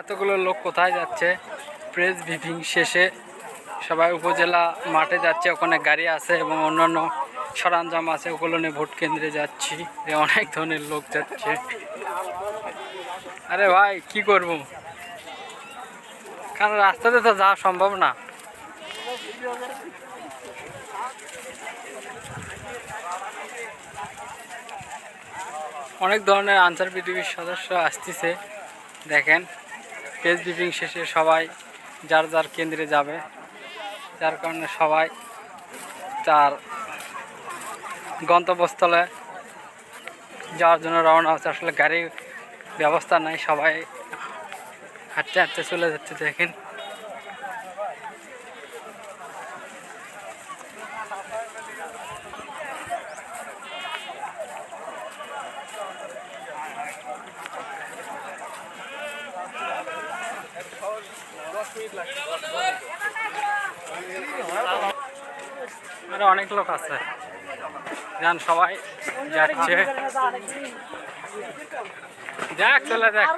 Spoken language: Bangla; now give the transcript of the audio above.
এতগুলো লোক কোথায় যাচ্ছে? প্রেস ব্রিফিং শেষে সবাই উপজেলা মাঠে যাচ্ছে, ওখানে গাড়ি আছে এবং অন্যান্য সরঞ্জাম আছে, ওগুলো নিয়ে ভোট কেন্দ্রে যাচ্ছি। অনেক ধরনের লোক যাচ্ছে। আরে ভাই, কি করব? কারণ রাস্তাতে তো যাওয়া সম্ভব না। অনেক ধরনের আনসার বিডিবির সদস্য আসতেছে, দেখেন। প্রেস ব্রিফিং শেষে সবাই যার যার কেন্দ্রে যাবে, যার কারণে সবাই তার গন্তব্যস্থলে যাওয়ার জন্য রওনা হচ্ছে। আসলে গাড়ির ব্যবস্থা নাই, সবাই হাঁটতে হাঁটতে চলে যাচ্ছে, দেখেন। আরও অনেক লোক আছে। যান সবাই যাচ্ছে। যাক চলে যাক।